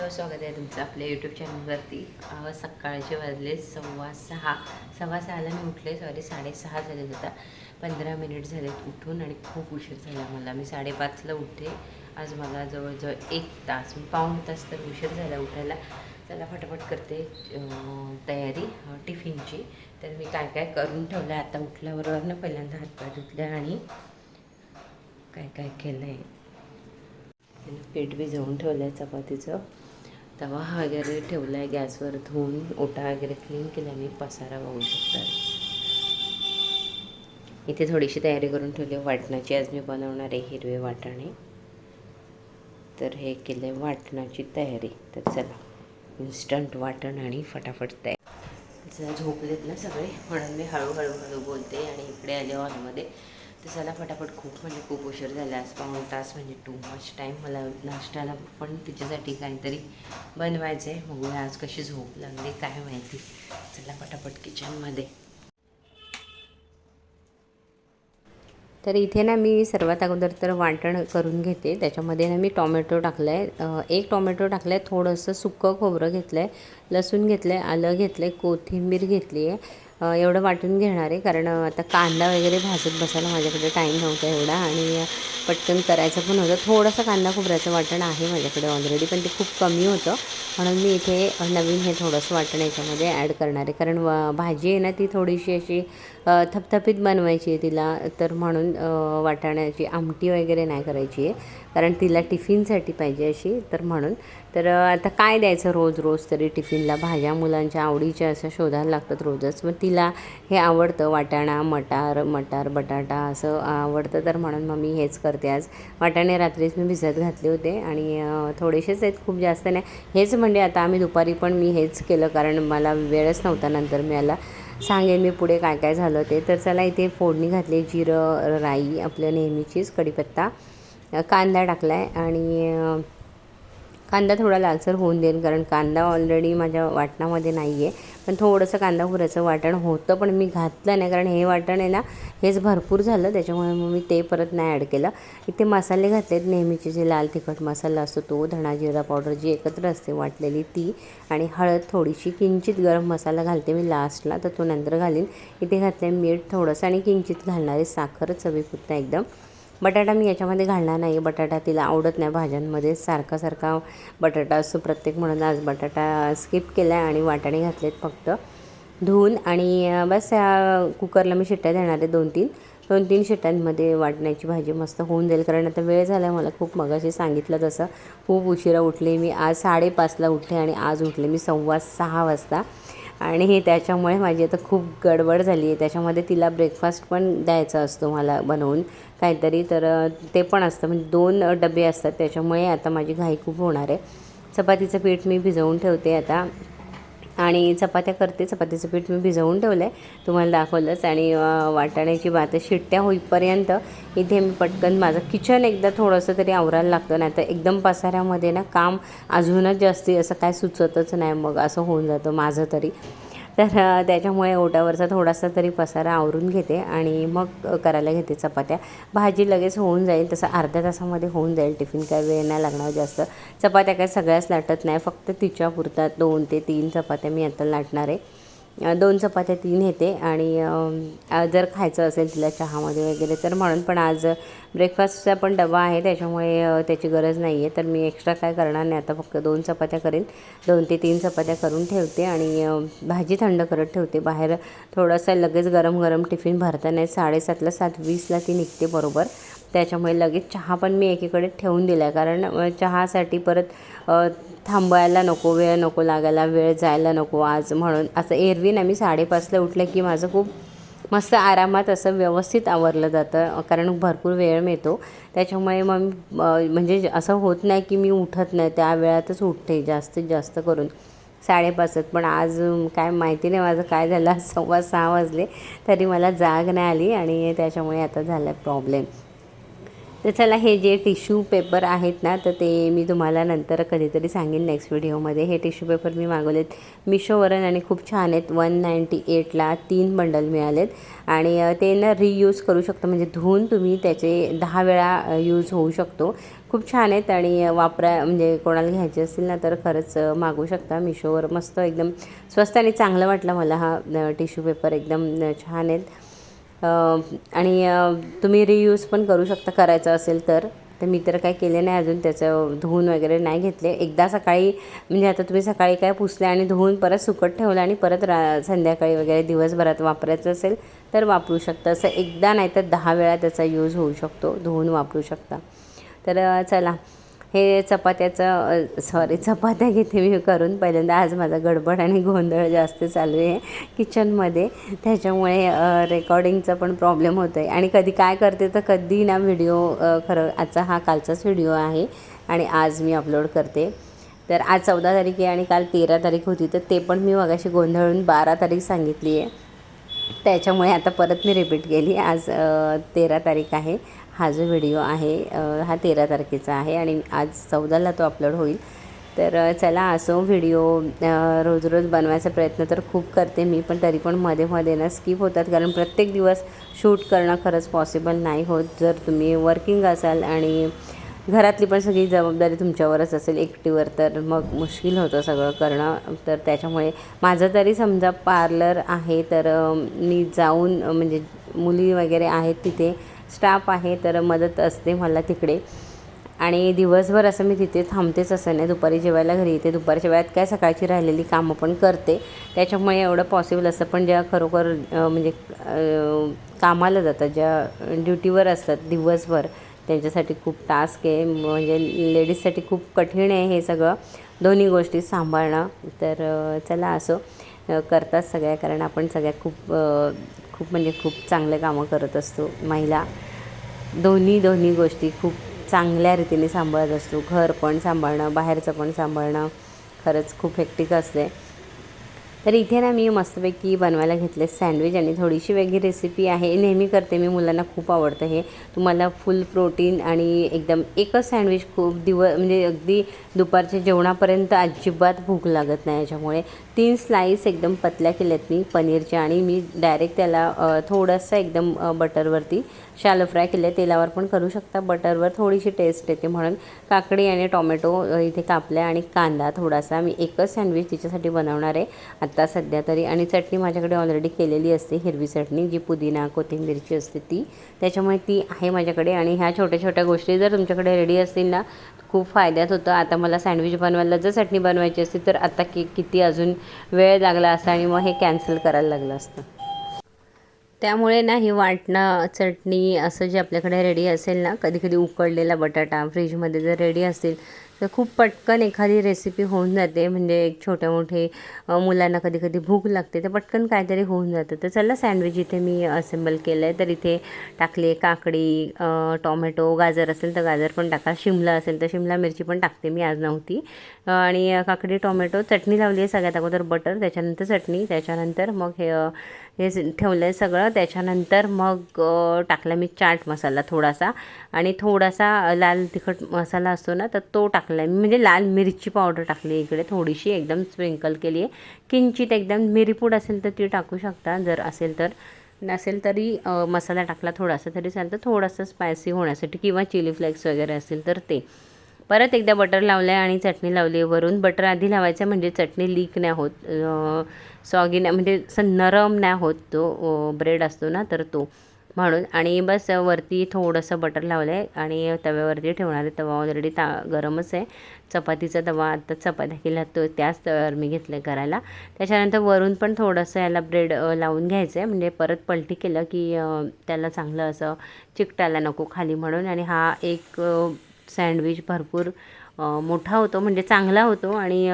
आपल्या यूट्यूब चॅनलवरती सकाळचे वाजले सव्वा सहा. सव्वा सहाला मी उठले सॉरी साडेसहा झाले होता पंधरा मिनिट झालेत उठून आणि खूप उशीर झाला मला. मी साडेपाचला उठते आज मला जवळजवळ एक तास मी पाऊण तास तर उशीर झाला उठायला. चला फटाफट करते तयारी टिफिनची. तर मी काय काय करून ठेवलं आहे? आता उठल्याबरोबर ना पहिल्यांदा हातपाय धुतले आणि काय काय केलं आहे पीठ भिजवून ठेवलं आहे चपातीचं. तवा वगैरे ठेवला आहे गॅसवर धुवून ओटा वगैरे क्लीन केल्याने मी पसारा वाहू शकता इथे थोडीशी तयारी करून ठेवली आहे. वाटणाची आज मी बनवणार आहे हिरवे वाटाणे. तर हे केलं आहे वाटणाची तयारी. तर चला इन्स्टंट वाटण आणि फटाफट तयार. जरा झोपलेत ना सगळे? म्हणून मी हळूहळू हळू बोलते आणि इकडे आले हॉलमध्ये तर चला फटाफट खूप म्हणजे खूप उशीर झाला. आज पाऊण तास म्हणजे टू मच टाईम मला नाश्त्याला पण तिच्यासाठी काहीतरी बनवायचं आहे बघूया आज कशी झोप लागली काय माहिती. चला फटाफट किचनमध्ये तर इथे ना मी सर्वात अगोदर तर वाटण करून घेते. त्याच्यामध्ये ना मी टॉमॅटो टाकलं आहे एक टॉमॅटो टाकलं आहे थोडंसं सुकं खोबरं घेतलं आहे लसूण घेतलं आहे आलं घेतलं आहे कोथिंबीर घेतली आहे एवढं वाटून घेणार आहे. कारण आता कांदा वगैरे भाजत बसायला माझ्याकडे टाईम नव्हता एवढा आणि पटकन करायचं पण होतं. थोडंसं कांदा खोबऱ्याचं वाटण आहे माझ्याकडे ऑलरेडी पण ते खूप कमी होतं. म्हणून मी इथे नवीन हे थोडंसं वाटण याच्यामध्ये ॲड करणार आहे. कारण व- भाजी आहे ना ती थोडीशी अशी थपथपीत बनवायची आहे तिला. तर म्हणून वाटाण्याची आमटी वगैरे नाही करायची आहे. कारण तिला टिफिनसाठी पाहिजे अशी. तर म्हणून तर आता काय द्यायचं रोज रोज तरी टिफिनला? भाज्या मुलांच्या आवडीच्या असं शोधायला लागतात रोजच. मग तिला हे आवडतं वाटाणा मटार मटार बटाटा असं आवडतं. तर म्हणून मग मी हेच करते आज. वाटाणे रात्रीच मी भिजत घातले होते आणि थोडेसेच आहेत खूप जास्त नाही. हेच म्हणजे आता आम्ही दुपारी पण मी हेच केलं कारण मला वेळच नव्हता नंतर मी याला सांगेन मी पुढे काय काय झालं ते. तर चला इथे फोडणी घातली जिरं राई आपलं नेहमीचीच कढीपत्ता. कांदा टाकला आहे आणि कांदा थोडा लालसर होऊन देईल कारण कांदा ऑलरेडी माझ्या वाटणामध्ये नाही आहे पण थोडंसं कांदा पुराचं वाटण होतं पण मी घातलं नाही कारण हे वाटण आहे ना हेच भरपूर झालं. त्याच्यामुळे मग मी ते परत नाही ॲड केलं. इथे मसाले घातलेत नेहमीचे जे लाल तिखट मसाला असतो तो धणा जिरा पावडर जी एकत्र असते वाटलेली ती आणि हळद थोडीशी किंचित गरम मसाला घालते मी लास्टला तर तो नंतर घालीन. इथे घातलं मीठ थोडंसं आणि किंचित घालणारे आहे साखर चवीपुरता एकदम. बटाटा मी याच्यामध्ये घालणार नाही. बटाटा तिला आवडत नाही भाज्यांमध्ये. सारखा सारखा बटाटा असतो. प्रत्येक म्हणून आज बटाटा स्किप केला आहे आणि वाटाणे घातलेत फक्त. धुवून आणि बस या कुकरला मी शिट्ट्या देणार आहे दोन तीन दोन तीन शिट्ट्यांमध्ये वाटण्याची भाजी मस्त होऊन जाईल. कारण आता वेळ झाला मला खूप मगाशी सांगितलं तसं. खूप उशिरा उठले मी. आज साडेपाचला उठले आणि आज उठले मी सव्वा सहा वाजता. आणि हे त्याच्यामुळे माझी आता खूप गडबड झाली आहे. त्याच्यामध्ये तिला ब्रेकफास्ट पण द्यायचा असतो मला बनवून. काहीतरी तर ते पण असतं. म्हणजे दोन डबे असतात. त्याच्यामुळे आता माझी घाई खूप होणार आहे. चपातीचं पीठ मी भिजवून ठेवते आता. आणि चपात्या करते. चपातीचं पीठ मी भिजवून ठेवलं आहे तुम्हाला दाखवलंच. आणि वाटाण्याची भात शिट्ट्या होईपर्यंत इथे मी पटकन माझं किचन एकदा थोडंसं तरी आवरायला लागतं. नाही तर एकदम पसाऱ्यामध्ये ना काम अजूनच जास्ती असं काय सुचतच नाही. मग असं होऊन जातं माझं तरी. तर त्याच्यामुळे ओटावरचा थोडासा तरी पसारा आवरून घेते आणि मग करायला घेते चपात्या. भाजी लगेच होऊन जाईल तसं अर्ध्या तासामध्ये होऊन जाईल टिफिन काय वेळ नाही लागणार जास्त. चपात्या काय सगळ्याच लाटत नाही फक्त तिच्या पुरतात दोन ते तीन चपात्या मी आता लाटणार आहे. दोन चपात्या तीन येते आणि जर खायचं असेल तिला चहामध्ये वगैरे तर म्हणून पण आज ब्रेकफास्टचा पण डबा आहे त्याच्यामुळे त्याची गरज नाही आहे तर मी एक्स्ट्रा काय करणार नाही आता फक्त दोन चपात्या करेन. दोन ते तीन चपात्या करून ठेवते आणि भाजी थंड करत ठेवते. बाहेर थोडासा लगेच गरम गरम टिफिन भरता नाही. साडेसातला सात वीसला ती निघते बरोबर. त्याच्यामुळे लगेच चहा पण मी एकीकडे ठेवून दिला आहे कारण चहासाठी परत थांबायला नको वेळ नको लागायला वेळ जायला नको आज म्हणून. असं एरवी ना मी साडेपाचला उठलं की माझं खूप मस्त आरामात असं व्यवस्थित आवरलं जातं कारण भरपूर वेळ मिळतो. त्याच्यामुळे मग म्हणजे असं होत नाही की मी उठत नाही त्या वेळातच उठते जास्तीत जास्त करून. साडेपाचत पण आज काय माहिती नाही माझं काय झालं सव्वा सहा वाजले तरी मला जाग नाही आली आणि त्याच्यामुळे आता झाला प्रॉब्लेम. तर चला हे जे टिश्यू पेपर आहेत ना तर ते मी तुम्हाला नंतर कधीतरी सांगेन नेक्स्ट व्हिडिओमध्ये हे टिश्यू पेपर मी मागवलेत मिशोवरून आणि खूप छान आहेत. वन नाईंटी एटला तीन बंडल मिळालेत. आणि ते ना रियूज करू शकतो म्हणजे धुवून तुम्ही त्याचे दहा वेळा यूज होऊ शकतो. खूप छान आहेत आणि वापरा म्हणजे कोणाला घ्यायचे असतील ना तर खरंच मागू मागवू शकता. मिशोवर मस्त एकदम स्वस्त आणि चांगलं वाटलं मला हा टिश्यू पेपर. एकदम छान आहेत. आणि तुम्ही रियूज पण करू शकता करायचं असेल तर. तर मी तर काय केले नाही अजून त्याचं धुवून वगैरे नाही घेतले. एकदा सकाळी म्हणजे आता तुम्ही सकाळी काय पुसले आणि धुवून परत सुकट ठेवलं आणि परत रा संध्याकाळी वगैरे दिवसभरात वापरायचं असेल तर वापरू शकता. असं एकदा नाही तर दहा वेळा त्याचा यूज होऊ शकतो धुवून वापरू शकता. तर चला. हे चपात्याचं सॉरी चपात्या घेते मी करून. पहिल्यांदा आज माझा गडबड आणि गोंधळ जास्त चालू आहे किचनमध्ये. त्याच्यामुळे रेकॉर्डिंगचा पण प्रॉब्लेम होतो आहे आणि कधी काय करते तर कधी ना व्हिडिओ खरं आजचा हा कालचाच व्हिडिओ आहे आणि आज मी अपलोड करते. तर आज चौदा तारीख आहे आणि काल तेरा तारीख होती तर ते पण मी मगाशी गोंधळून बारा तारीख सांगितली आहे. त्याच्यामुळे आता परत मी रिपीट केली. आज तेरा तारीख आहे. हा जो व्हिडिओ आहे हा तेरा तारखेचा आहे आणि आज चौदाला तो अपलोड होईल. तर चला असो व्हिडिओ रोज रोज बनवायचा प्रयत्न तर खूप करते मी पण तरी पण मध्ये मध्ये ना स्किप होतात. कारण प्रत्येक दिवस शूट करणं खरंच पॉसिबल नाही होत. जर तुम्ही वर्किंग असाल आणि घरातली पण सगळी जबाबदारी तुमच्यावरच असेल एकटीवर तर मग मुश्किल होतं सगळं करणं. तर त्याच्यामुळे माझं तरी समजा पार्लर आहे तर मी जाऊन म्हणजे मुली वगैरे आहेत तिथे स्टाफ आहे तर मदत असते मला तिकडे. आणि दिवसभर असं मी तिथे थांबतेच असं नाही. दुपारी जेवायला घरी येते. दुपारच्या वेळात काय सकाळची राहिलेली कामं पण करते. त्याच्यामुळे एवढं पॉसिबल असतं. पण ज्या खरोखर म्हणजे कामाला जातात ज्या ड्युटीवर असतात दिवसभर त्यांच्यासाठी खूप टास्क आहे. म्हणजे लेडीजसाठी खूप कठीण आहे हे सगळं. दोन्ही गोष्टी सांभाळणं. तर चला असो. करतात सगळ्या कारण आपण सगळ्या खूप खूप म्हणजे खूप चांगले कामं करत असतो. महिला दोन्ही दोन्ही गोष्टी खूप चांगल्या रीतीने सांभाळत असतो. घर पण सांभाळणं बाहेरचं पण सांभाळणं खरंच खूप हेक्टिक असते. तर इथे ना मी मस्तपैकी बनवायला घेतले सँडविच आणि थोडीशी वेगळी रेसिपी आहे. नेहमी करते मी मुलांना खूप आवडतं हे. तुम्हाला फुल प्रोटीन आणि एकदम एकच सँडविच खूप दिवस म्हणजे अगदी दुपारच्या जेवणापर्यंत अजिबात भूक लागत नाही याच्यामुळे. तीन स्लाईस एकदम पतल्या केल्यात मी पनीरच्या आणि मी डायरेक्ट त्याला थोडंसं एकदम बटरवरती शालो फ्राय केलं तेलावर पण करू शकता. बटरवर थोडीशी टेस्ट येते म्हणून. काकडी आणि टोमॅटो इथे कापल्या आणि कांदा थोडासा मी एकच सँडविच तिच्यासाठी बनवणार आहे. आता आत्ता सध्या तरी आणि चटणी माझ्याकडे ऑलरेडी केलेली असते हिरवी चटणी जी पुदिना कोथिंबीरची असते ती. त्याच्यामुळे ती आहे माझ्याकडे आणि ह्या छोट्या छोट्या गोष्टी जर तुमच्याकडे रेडी असतील ना खूप फायद्यात होतं. आता मला सँडविच बनवायला जर चटणी बनवायची असती तर आता की किती अजून वेळ लागला असता आणि मग हे कॅन्सल करायला लागलं असतं. त्यामुळे ना ही वाटणं चटणी असं जे आपल्याकडे रेडी असेल ना कधी कधी उकडलेला बटाटा फ्रीजमध्ये जर रेडी असतील तर खूप पटकन एखादी रेसिपी होऊन जाते. म्हणजे एक छोट्या मोठे मुलांना कधी कधी भूक लागते तर पटकन काहीतरी होऊन जातं. तर चला सँडविच इथे मी असेंबल केलं आहे तर इथे टाकले काकडी टॉमॅटो टोमॅटो गाजर असेल तर गाजर पण टाका. शिमला असेल तर शिमला मिरची पण टाकते मी आज नव्हती. आणि काकडी टोमॅटो चटणी लावली आहे सगळ्यात अगोदर बटर त्याच्यानंतर चटणी त्याच्यानंतर मग हे हे ठेवलं आहे सगळं. त्याच्यानंतर मग टाकला मी चाट मसाला थोडासा. आणि थोडासा लाल तिखट मसाला असतो ना तर तो टाकला आहे म्हणजे लाल मिरची पावडर टाकली आहे इकडे थोडीशी. एकदम स्प्रिंकल केली आहे. किंचित एकदम मिरीपूड असेल तर ती टाकू शकता. जर असेल तर. नसेल तरी मसाला टाकला थोडासा तरी चालतं. थोडासा स्पायसी होण्यासाठी किंवा चिली फ्लेक्स वगैरे असेल तर ते. परत एकदा बटर लावलं आहे आणि चटणी लावली आहे वरून. बटर आधी लावायचं म्हणजे चटणी लीक नाही होत. सॉगी नाही म्हणजे असं नरम नाही होत तो ब्रेड असतो ना तर तो. म्हणून आणि बस वरती थोडंसं बटर लावलं आहे आणि तव्यावरती ठेवणार आहे. तवा ऑलरेडी ता गरमच आहे. चपातीचा तवा आता चपात्या केला तो त्याच तव्यावर मी घेतलं आहे करायला. त्याच्यानंतर वरून पण थोडंसं याला ब्रेड लावून घ्यायचं आहे म्हणजे परत पलटी केलं की त्याला चांगलं असं चिकटायला नको खाली म्हणून. आणि हा एक सँडविच भरपूर मोठा होतो म्हणजे चांगला होतो आणि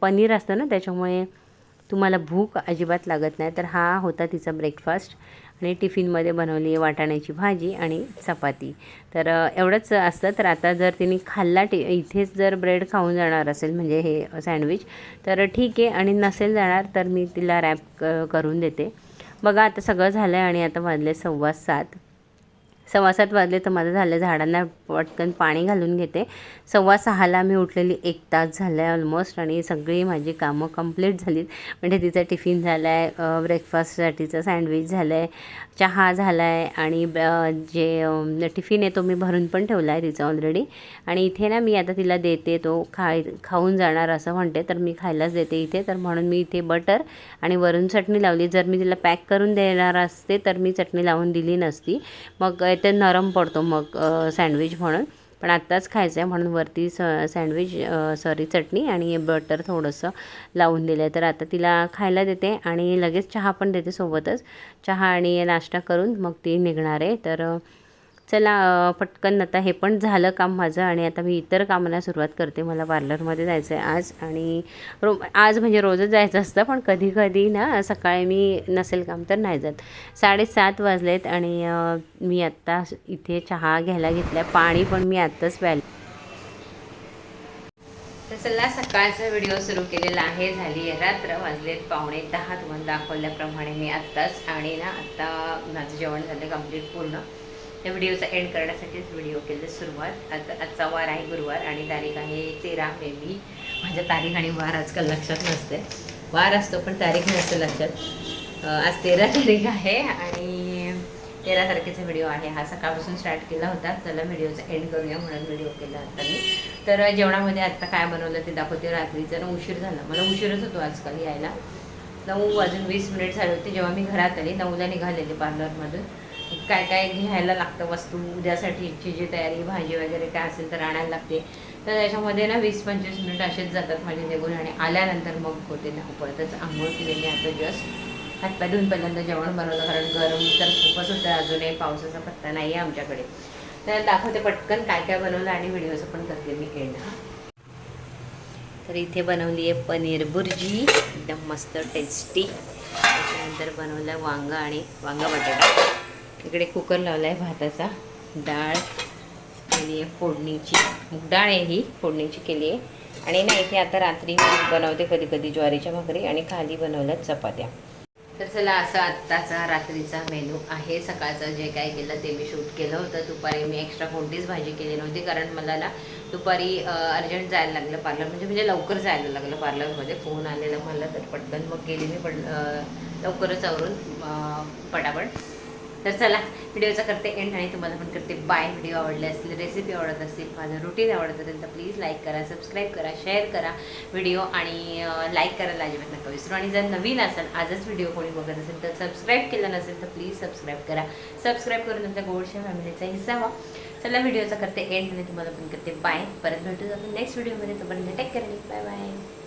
पनीर असतं ना त्याच्यामुळे तुम्हाला भूक अजिबात लागत नाही. तर हा होता तिचा ब्रेकफास्ट आणि टिफिनमध्ये बनवली आहे वाटाण्याची भाजी आणि चपाती. तर एवढंच असतं. तर आता जर तिने खाल्ला टी इथेच जर ब्रेड खाऊन जाणार असेल म्हणजे हे सँडविच तर ठीक आहे. आणि नसेल जाणार तर मी तिला रॅप क करून देते. बघा आता सगळं झालं आहे आणि आता वाजले सव्वा सात. सव्वा सात वाजले तर माझं झालं झाडांना पटकन पाणी घालून घेते. सव्वा सहाला मी उठलेली एक तास झाला आहे ऑलमोस्ट आणि सगळी माझी कामं कंप्लीट झालीत. म्हणजे तिचा टिफिन झाला आहे ब्रेकफास्टसाठीचं सँडविच झालं आहे चहा झाला आहे आणि ब- जे टिफिन आहे तो मी भरून पण ठेवला आहे तिचा ऑलरेडी आणि इथे ना मी आता तिला देते तो खाय खाऊन जाणार असं म्हणते तर मी खायलाच देते इथे. तर म्हणून मी इथे बटर आणि वरून चटणी लावली. जर मी तिला पॅक करून देणार असते तर मी चटणी लावून दिली नसती. मग ते नरम पडतो मग सँडविच म्हणून. पण आत्ताच खायचं आहे म्हणून वरती स सँडविच सॉरी चटणी आणि बटर थोडंसं लावून दिलं आहे तर आता तिला खायला देते आणि लगेच चहा पण देते सोबतच. चहा आणि नाश्ता करून मग ती निघणार आहे. तर चला पटकन आता हे पण झालं काम माझं आणि आता मी इतर कामाला सुरुवात करते. मला पार्लरमध्ये जायचं आहे आज आणि रो आज म्हणजे रोजच जायचं असतं पण कधी कधी ना सकाळी मी नसेल काम तर नाही जात. साडेसात वाजलेत आणि मी आत्ता इथे चहा घ्यायला घेतला पाणी पण मी आत्ताच प्यायलं तर चला सकाळचा व्हिडिओ सुरू केलेला आहे. झाली रात्र वाजलेत पावणे दहा. तुम्हाला दाखवल्याप्रमाणे मी आत्ताच आणि ना आत्ता माझं जेवण झालं कंप्लीट पूर्ण. त्या व्हिडिओचा एंड करण्यासाठीच व्हिडिओ केले सुरुवात. आता आजचा वार आहे गुरुवार आणि तारीख आहे तेरा मे बी माझ्या म्हणजे तारीख आणि वार आजकाल लक्षात नसते. वार असतो पण तारीख नसते लक्षात. आज तेरा तारीख आहे आणि तेरा तारखेचा व्हिडिओ आहे. हा सकाळपासून स्टार्ट केला होता. त्याला व्हिडिओचा एंड करूया म्हणून व्हिडिओ केला आता मी. तर जेवणामध्ये आत्ता काय बनवलं ते दाखवते रात्रीचा. ना उशीर झाला. मला उशीरच होतो आजकाल यायला. नऊ वाजून वीस मिनिट झाले होते. जेव्हा मी घरात आली नऊला निघालेले पार्लरमधून काय काय घ्यायला लागतं वस्तू उद्यासाठीची जी तयारी भाजी वगैरे काय असेल तर आणायला लागते. तर त्याच्यामध्ये ना वीस पंचवीस मिनिट असेच जातात माझे निघून आणि आल्यानंतर मग होते ना त्याच आंघोळ केलेली आता जस्ट हातपाय धुवून पहिल्यांदा जेवण बनवलं कारण गरम तर खूपच होतं अजूनही पावसाचा पत्ता नाही आहे आमच्याकडे. तर दाखवते पटकन काय काय बनवलं आणि व्हिडिओचं पण करते मी एंड हा. तर इथे बनवली आहे पनीर बुर्जी एकदम मस्त टेस्टी त्याच्यानंतर बनवलं वांगा आणि वांगा बटाटा. इकडे कुकर लावला आहे भाताचा. डाळ केली आहे फोडणीची. मूग डाळ आहे ही फोडणीची केली आहे. आणि ना इथे आता रात्री मी बनवते कधी कधी ज्वारीच्या भाकरी आणि खाली बनवल्यात चपात्या. तर चला असा आत्ताचा रात्रीचा मेनू आहे. सकाळचं जे काय केलं ते मी शूट केलं होतं. दुपारी मी एक्स्ट्रा कोणतीच भाजी केली नव्हती कारण मला ना दुपारी अर्जंट जायला लागलं पार्लर म्हणजे म्हणजे लवकर जायला लागलं पार्लरमध्ये फोन आलेला मला तर पटकन मग गेली मी पण लवकरच आवरून पटापट. तर चला व्हिडिओचा करते एंड आणि तुम्हाला पण करते बाय व्हिडिओ आवडले असतील रेसिपी आवडत असतील माझं रुटीन आवडत असेल तर प्लीज लाईक करा सबस्क्राईब करा शेअर करा व्हिडिओ आणि लाईक करायला अजिबात नका. विसरू आणि जर नवीन असेल आजच व्हिडिओ कोणी बघत असेल तर सबस्क्राईब केला नसेल तर प्लीज सबस्क्राईब करा. सबस्क्राईब करून तुमच्या गोडशा फॅमिलीचा हिस्सा व्हा चला व्हिडिओचा करते एंड आणि तुम्हाला पण करते बाय परत भेटूच आपण नेक्स्ट व्हिडिओमध्ये तोपर्यंत टेक केअर बाय बाय